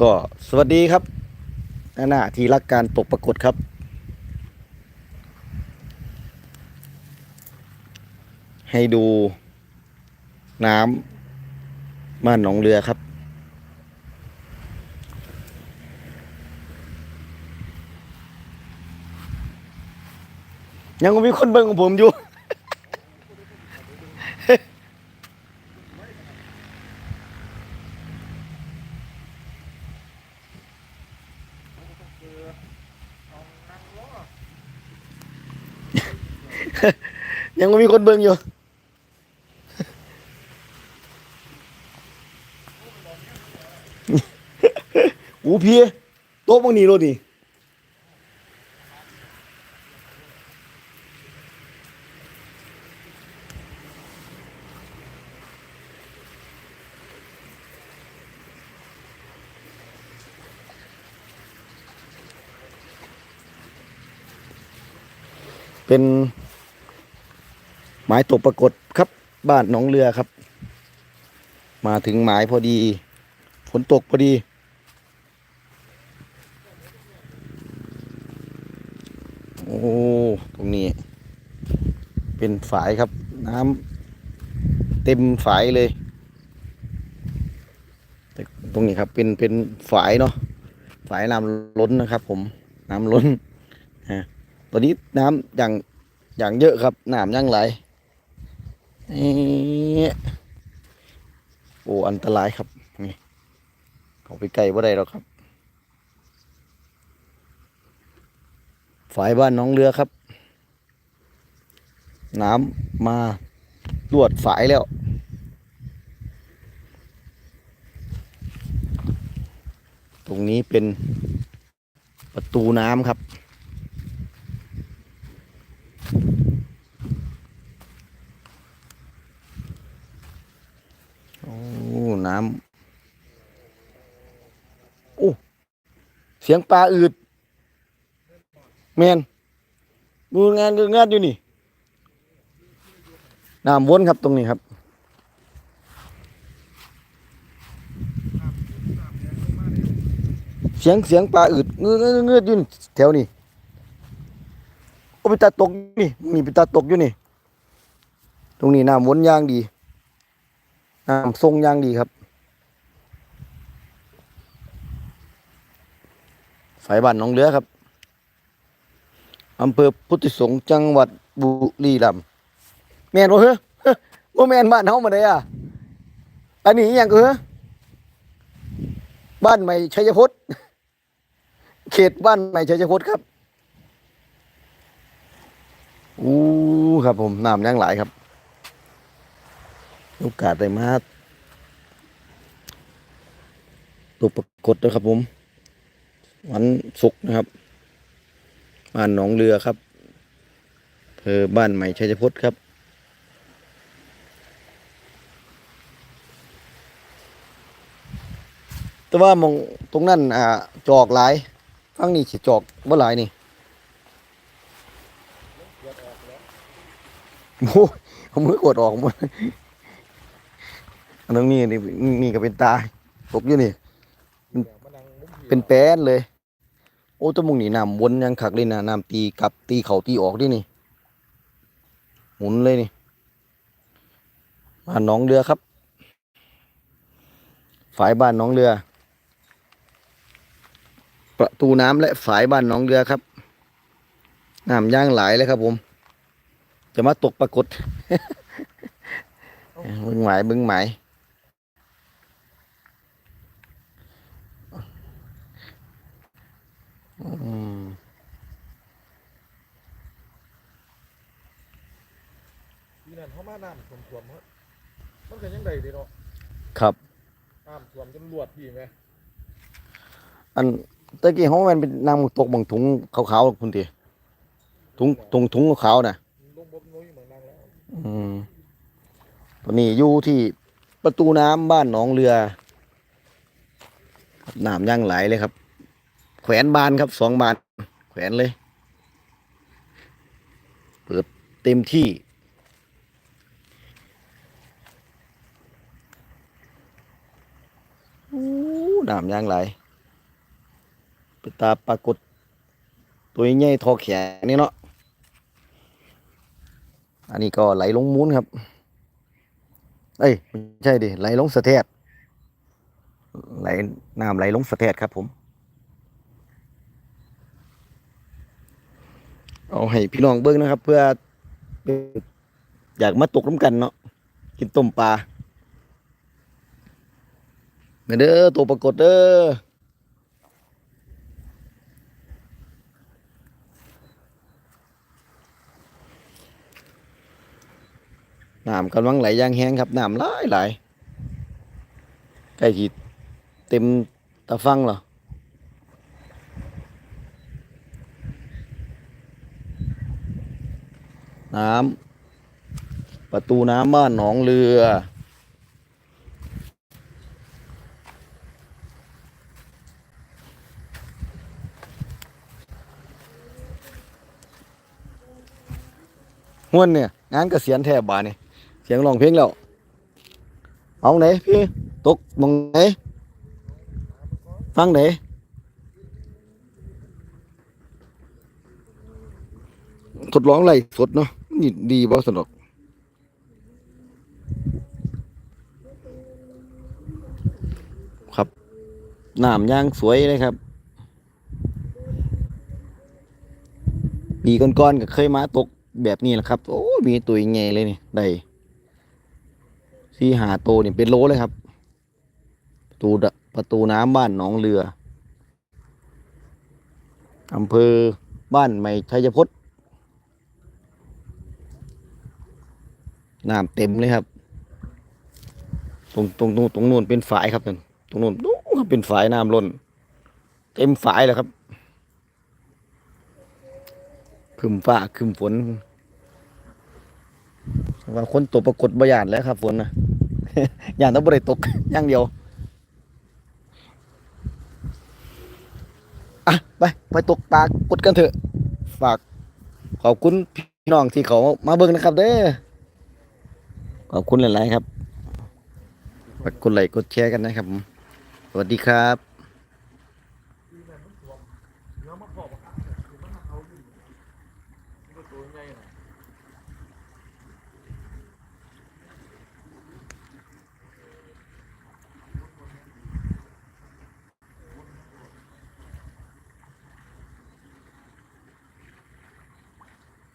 ก็สวัสดีครับหน้าที่รักการตกปรากฏครับ ให้ดูน้ำบ้านหนองเรือครับ ยังมีคนเบิ่งของผมอยู่ ยังมีคนเบิ่งอยู่อูเพียโต๊ะบางนี้รถนี่เป็น มายตกปรากฏครับ บ้านหนองเรือครับ มาถึงหมายพอดี ฝนตกพอดี โอ้ตรงนี้ เป็นฝายครับ น้ำเต็มฝายเลยตตรงนี้ครับเป็นเป็นฝายเนาะฝายน้ำล้นนะครับ ผมน้ำล้นฮะตอนนี้น้ำอย่างอย่างเยอะครับน้ำยังไหล นี่โอ้อันตรายครับนี่เขาไปไกลว่าได้หรอกครับฝายบ้านน้องเรือครับ น้ำมาลวดฝายแล้วตรงนี้เป็นประตูน้ำครับ โอ้น้ำโอ้เสียงปลาอืดแมนดูงานดูงานอยู่นี่น้ำวนครับตรงนี้ครับเสียงเสียงปลาอืดเงือเงืออยู่นี่แถวนี้โอ้ไปตาตกนี่มีไปตาตกอยู่นี่ ตรงนี้น้ำวนยางดี น้ำทรงย่างดีครับ สายบ้านหนองเรือครับอำเภอพุทธิสงฆ์จังหวัดบุรีรัมย์แม่นบ่เฮ้อเฮ้อบ่แม่นบ้านเฮามาได้อะอันนี้อหยังก็เฮ้อบ้านใหม่ชัยพจน์เขตบ้านใหม่ชัยพจน์ครับอู้ครับผมน้ำยังหลายครับ โอกาสได้มาตัวปรากฏนะครับผม วันศุกร์นะครับ บ้านหนองเรือครับเภอบ้านใหม่ชัยพจน์ครับ แต่ว่ามองตรงนั้นอ่าจอกหลายฟังนี่สิจอกบ่หลายนี่โอ้ยเอามือกดออกหมด อันนั้นี่นี่นี่ก็เป็นตาตกอยู่นี่ เป็นแป้นเลย โอ้แตะมุงนี่น้ำวนยังขักเลยนะน้ำตีกลับตีเขาตีออกดินี่ หมุนเลยนี่บ้านน้องเรือครับ ฝายบ้านน้องเรือ ประตูน้ำและฝายบ้านน้องเรือครับน้ำย่างหลายเลยครับผม จะมาตกปรากฏ บึงหมายบึงหมาย อืมปีนั้นเขามาน้ำท่วมท่วมๆเขามันก็ยังได้เด้เนาะครับ น้ำท่วมจนรวดพี่ไหมอันตะกี้เขามันเป็นนางตกบางถุงขาวๆคุณทีถุงถุงถุงขาวๆนะลงบนนุ้ยเหมือนนั่งแล้วอืมตอนนี้อยู่ที่ประตูน้ำบ้านหนองเรือน้ำย่างไหลเลยครับ แขวนบานครับสองบาน แขวนเลย เปิดเต็มที่อู้น้ำยางไหลเปตาปรากฏ ตัวใหญ่ทอแขนนี่เนาะ อันนี้ก็ไหลลงมูลครับ เอ้ย ไม่ใช่ดิ ไหลลงสะเทดไหลน้ำไหลลงสะเทดครับผม เอาให้พี่น้องเบิ้งนะครับ เพื่ออยากมาตกน้ำกันเนาะกินต้มปลามเด้อตัวปรากฏเด้อน้ำกำลังไหลย่างแห้งครับน้ำไหลไหลใกล้จีเต็มตะฟังเหรอ น้ำประตูน้ำบ้านหนองเรือ ห้วนเนี่ย งานกเกษียณแทบบานนี่เสียงร้องเพลงแล้ว เอาไหนพี่ ตกมองไหน ฟังไหนทดลองไล่สดเนาะ นี่ดีบ่สนุกครับน้ำย่างสวยเลยครับปีก่อนๆก็เคยมาตกแบบนี้แหละครับ โอ้ยมีตัวใหญ่เลยนี่ได้สี่หาโตนี่เป็นโลเลยครับ ประตูประตูน้ำบ้านหนองเรืออำเภอบ้านใหม่ชัยพจน์ น้ำเต็มเลยครับ ตรงตรงตรงตรงนู้นเป็นฝายครับนั่นตรงนู้นนู้นครับเป็นฝายน้ำล้น เต็มฝายแล้วครับขึ้นฟ้าขึ้นฝนว่าคนตัวปรากฏบยานแล้วครับ ฝนนะยานต้องบริตกอย่างเดียวอะไปไปตกปลากดกันเถอะ ฝากขอบคุณพี่น้องที่เขามาเบิ่งนะครับ เด้อ ขอบคุณหลาย ๆ ครับฝากกดไลค์กดแชร์กันนะครับสวัสดีครับตัวใหญ่